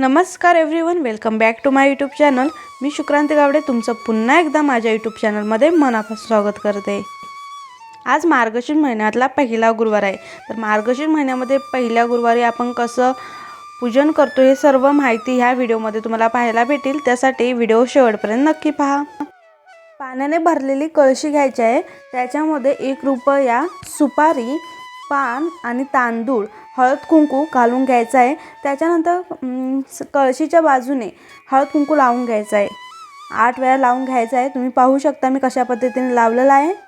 नमस्कार everyone welcome back to my YouTube channel मी शुक्रांती गावडे तुमचं पुन्हा एकदा माझ्या यूट्यूब चॅनलमध्ये मनापासून स्वागत करते. आज मार्गशीर महिन्यातला पहिला गुरुवार आहे. तर मार्गशीर महिन्यामध्ये पहिल्या गुरुवारी आपण कसं पूजन करतो हे सर्व माहिती ह्या व्हिडिओमध्ये तुम्हाला पाहायला भेटेल. त्यासाठी व्हिडिओ शेवटपर्यंत नक्की पहा. पाण्याने भरलेली कळशी घ्यायची आहे. त्याच्यामध्ये एक रुपया सुपारी पान आणि तांदूळ हळद कुंकू घालून घ्यायचं आहे. त्याच्यानंतर स- कळशीच्या बाजूने हळद कुंकू लावून घ्यायचं आहे. आठ वेळा लावून घ्यायचं आहे. तुम्ही पाहू शकता मी कशा पद्धतीने लावलेलं आहे.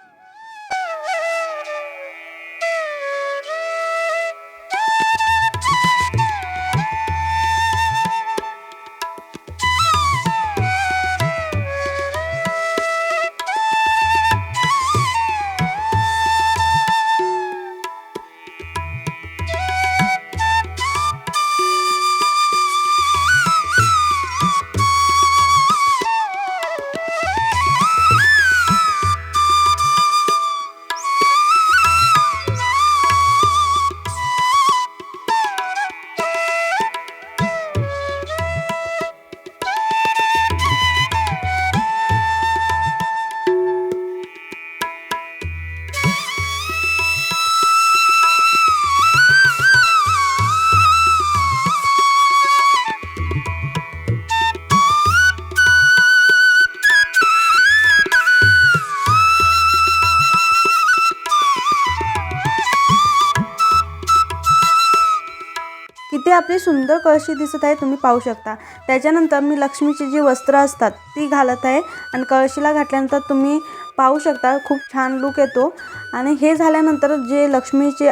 इथे आपली सुंदर कळशी दिसत आहे तुम्ही पाहू शकता. त्याच्यानंतर मी लक्ष्मीची जी वस्त्र असतात ती घालत आहे. आणि कळशीला घातल्यानंतर तुम्ही पाहू शकता खूप छान लुक येतो. आणि हे झाल्यानंतर जे लक्ष्मीचे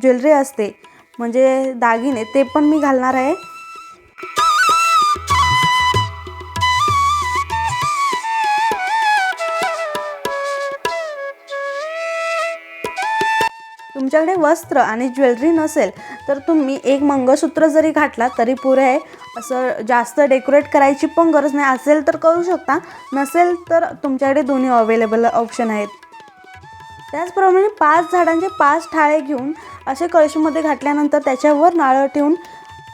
ज्वेलरी असते म्हणजे दागिने ते पण मी घालणार आहे. तुमच्याकडे वस्त्र आणि ज्वेलरी नसेल तर तुम्ही एक मंगळसूत्र जरी घातला तरी पुरे आहे. असं जास्त डेकोरेट करायची पण गरज नाही. असेल तर करू शकता. नसेल तर तुमच्याकडे दोन्ही अवेलेबल ऑप्शन आहेत. त्याचप्रमाणे पाच झाडांचे पाच ठाळे घेऊन असे कळशीमध्ये घातल्यानंतर त्याच्यावर नाळं ठेवून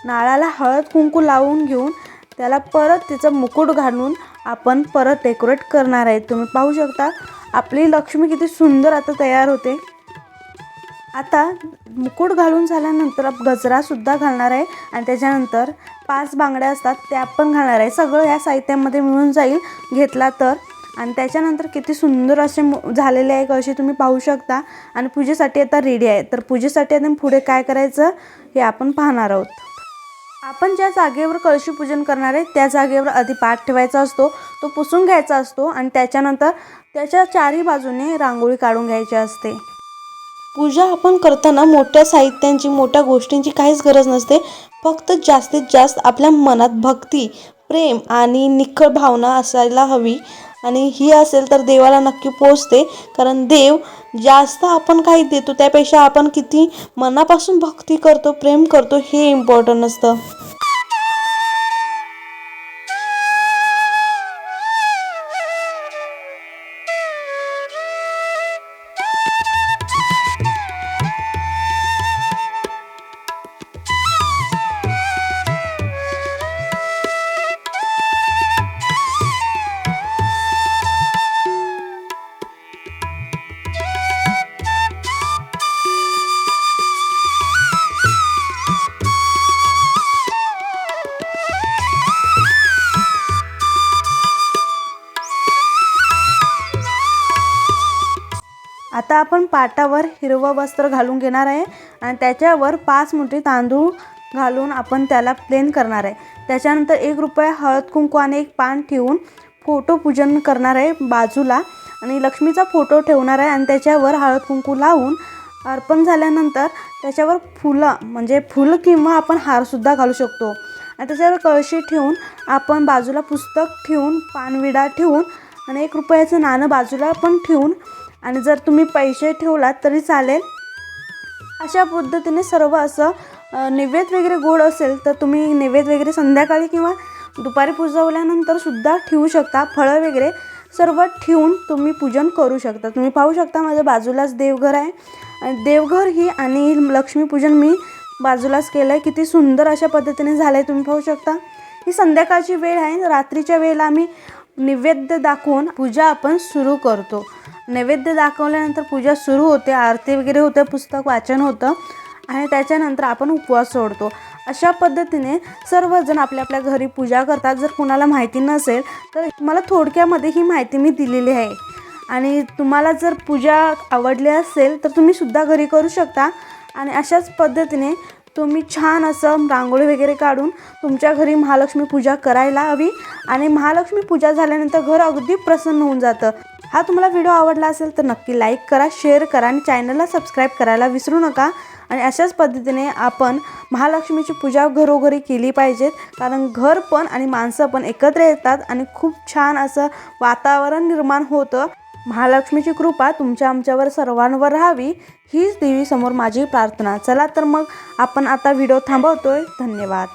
नाळाला हळद कुंकू लावून घेऊन त्याला परत तिचं मुकुट घालून आपण परत डेकोरेट करणार आहे. तुम्ही पाहू शकता. आपली लक्ष्मी किती सुंदर आता तयार होते. आता मुकुट घालून झाल्यानंतर गजरासुद्धा घालणार आहे. आणि त्याच्यानंतर पाच बांगड्या असतात त्या पण घालणार आहे. सगळं ह्या साहित्यामध्ये मिळून जाईल घेतला तर. आणि त्याच्यानंतर किती सुंदर असे मु- झालेले आहे कसे तुम्ही पाहू शकता. आणि पूजेसाठी आता रेडी आहे. तर पूजेसाठी आता पुढे काय करायचं हे आपण पाहणार आहोत. आपण ज्या जागेवर कळशी पूजन करणार आहे त्या जागेवर आधी पाठ ठेवायचा असतो. तो पुसून घ्यायचा असतो. आणि त्याच्यानंतर त्याच्या चारही बाजूने रांगोळी काढून घ्यायची असते. पूजा आपण करताना मोठ्या साहित्यांची मोठ्या गोष्टींची काहीच गरज नसते. फक्त जास्तीत जास्त आपल्या मनात भक्ती प्रेम आणि निखळ भावना असायला हवी. आणि ही असेल तर देवाला नक्की पोचते. कारण देव जास्त आपण काही देतो त्यापेक्षा आपण किती मनापासून भक्ती करतो प्रेम करतो हे इम्पॉर्टंट असतं. आता आपण पाटावर हिरवं वस्त्र घालून घेणार आहे आणि त्याच्यावर पाच मुठी तांदूळ घालून आपण त्याला प्लेन करणार आहे. त्याच्यानंतर एक रुपया हळद कुंकू आणि एक पान ठेवून फोटो पूजन करणार आहे बाजूला. आणि लक्ष्मीचा फोटो ठेवणार आहे आणि त्याच्यावर हळद कुंकू लावून अर्पण झाल्यानंतर त्याच्यावर फुलं म्हणजे फुलं किंवा आपण हारसुद्धा घालू शकतो. आणि त्याच्यावर कळशी ठेवून आपण बाजूला पुस्तक ठेवून पानविडा ठेवून आणि एक रुपयाचं नाणं बाजूला पण ठेवून आणि जर तुम्ही पैसे ठेवलात तरी चालेल. अशा पद्धतीने सर्व असं नैवेद्य वगैरे गोड असेल तर तुम्ही नैवेद्य वगैरे संध्याकाळी किंवा दुपारी पुजवल्यानंतर सुद्धा ठेवू शकता. फळं वगैरे सर्व ठेवून तुम्ही पूजन करू शकता. तुम्ही पाहू शकता माझ्या बाजूलाच देवघर आहे. देवघर ही आणि लक्ष्मीपूजन मी बाजूलाच केलं आहे किती सुंदर अशा पद्धतीने झालं आहे तुम्ही पाहू शकता. ही संध्याकाळची वेळ आहे. रात्रीच्या वेळेला आम्ही नैवेद्य दाखवून पूजा आपण सुरू करतो. नैवेद्य दाखवल्यानंतर पूजा सुरू होते आरती वगैरे होते पुस्तक वाचन होतं आणि त्याच्यानंतर आपण उपवास सोडतो. अशा पद्धतीने सर्वजण आपल्या आपल्या घरी पूजा करतात. जर कुणाला माहिती नसेल तर मला थोडक्यामध्ये ही माहिती मी दिलेली आहे. आणि तुम्हाला जर पूजा आवडली असेल तर तुम्ही सुद्धा घरी करू शकता. आणि अशाच पद्धतीने तुम्ही छान असं रांगोळी वगैरे काढून तुमच्या घरी महालक्ष्मी पूजा करायला हवी. आणि महालक्ष्मी पूजा झाल्यानंतर घर अगदी प्रसन्न होऊन जातं. हा तुम्हाला व्हिडिओ आवडला असेल तर नक्की लाईक करा शेअर करा आणि चॅनलला सबस्क्राईब करायला विसरू नका. आणि अशाच पद्धतीने आपण महालक्ष्मीची पूजा घरोघरी केली पाहिजेत कारण घर पण आणि माणसं पण एकत्र येतात आणि खूप छान असं वातावरण निर्माण होतं. महालक्ष्मीची कृपा तुमच्या आमच्यावर सर्वांवर राहावी. हीच देवीसमोर माझी प्रार्थना. चला तर मग आपण आता व्हिडिओ थांबवतोय. धन्यवाद.